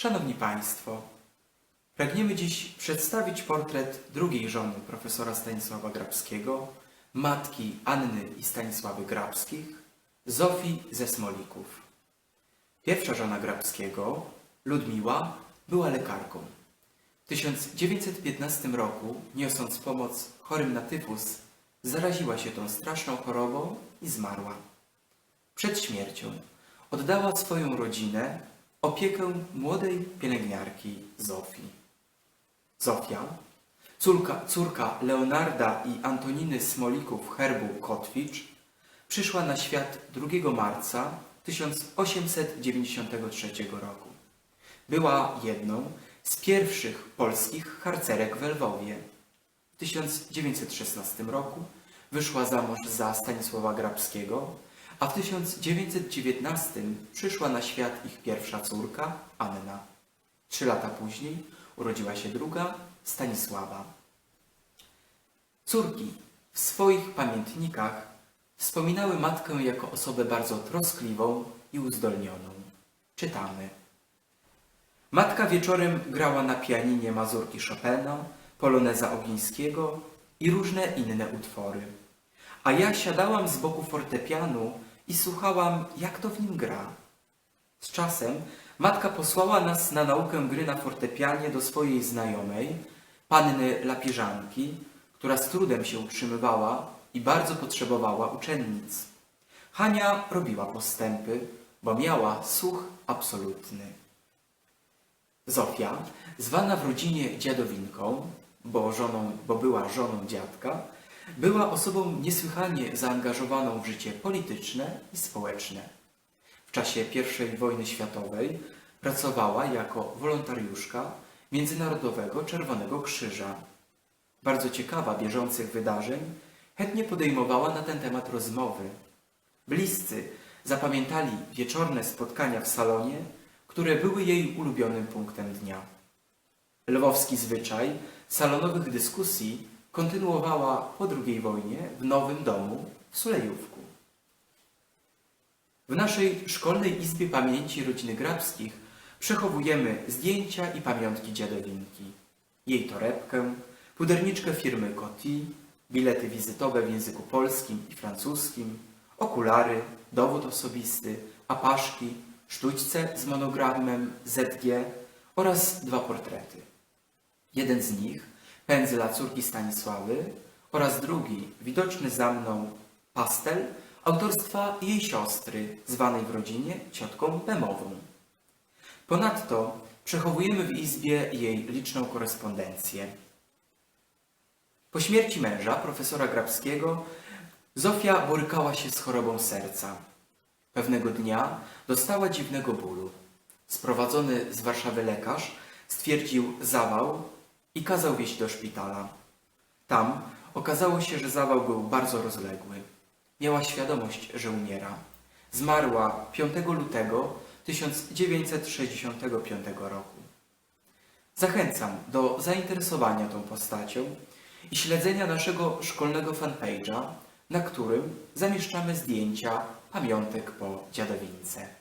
Szanowni Państwo, pragniemy dziś przedstawić portret drugiej żony profesora Stanisława Grabskiego, matki Anny i Stanisławy Grabskich, Zofii ze Smolików. Pierwsza żona Grabskiego, Ludmiła, była lekarką. W 1915 roku, niosąc pomoc chorym na tyfus, zaraziła się tą straszną chorobą i zmarła. Przed śmiercią oddała swoją rodzinę opiekę młodej pielęgniarki Zofii. Zofia, córka, córka Leonarda i Antoniny Smolików herbu Kotwicz, przyszła na świat 2 marca 1893 roku. Była jedną z pierwszych polskich harcerek w Lwowie. W 1916 roku wyszła za mąż za Stanisława Grabskiego, a w 1919 przyszła na świat ich pierwsza córka, Anna. Trzy lata później urodziła się druga, Stanisława. Córki w swoich pamiętnikach wspominały matkę jako osobę bardzo troskliwą i uzdolnioną. Czytamy. Matka wieczorem grała na pianinie mazurki Chopina, poloneza Ogińskiego i różne inne utwory. A ja siadałam z boku fortepianu i słuchałam, jak to w nim gra. Z czasem matka posłała nas na naukę gry na fortepianie do swojej znajomej, panny Lapiżanki, która z trudem się utrzymywała i bardzo potrzebowała uczennic. Hania robiła postępy, bo miała słuch absolutny. Zofia, zwana w rodzinie dziadowinką, bo, żoną, bo była żoną dziadka, była osobą niesłychanie zaangażowaną w życie polityczne i społeczne. W czasie I wojny światowej pracowała jako wolontariuszka Międzynarodowego Czerwonego Krzyża. Bardzo ciekawa bieżących wydarzeń, chętnie podejmowała na ten temat rozmowy. Bliscy zapamiętali wieczorne spotkania w salonie, które były jej ulubionym punktem dnia. Lwowski zwyczaj salonowych dyskusji kontynuowała po II wojnie w nowym domu w Sulejówku. W naszej szkolnej izbie pamięci rodziny Grabskich przechowujemy zdjęcia i pamiątki dziadowinki, jej torebkę, puderniczkę firmy Coty, bilety wizytowe w języku polskim i francuskim, okulary, dowód osobisty, apaszki, sztućce z monogramem ZG oraz dwa portrety. Jeden z nich, pędzla córki Stanisławy oraz drugi, widoczny za mną, pastel, autorstwa jej siostry, zwanej w rodzinie ciotką Bemową. Ponadto przechowujemy w izbie jej liczną korespondencję. Po śmierci męża, profesora Grabskiego, Zofia borykała się z chorobą serca. Pewnego dnia dostała dziwnego bólu. Sprowadzony z Warszawy lekarz stwierdził zawał i kazał wieźć do szpitala. Tam okazało się, że zawał był bardzo rozległy. Miała świadomość, że umiera. Zmarła 5 lutego 1965 roku. Zachęcam do zainteresowania tą postacią i śledzenia naszego szkolnego fanpage'a, na którym zamieszczamy zdjęcia pamiątek po dziadowince.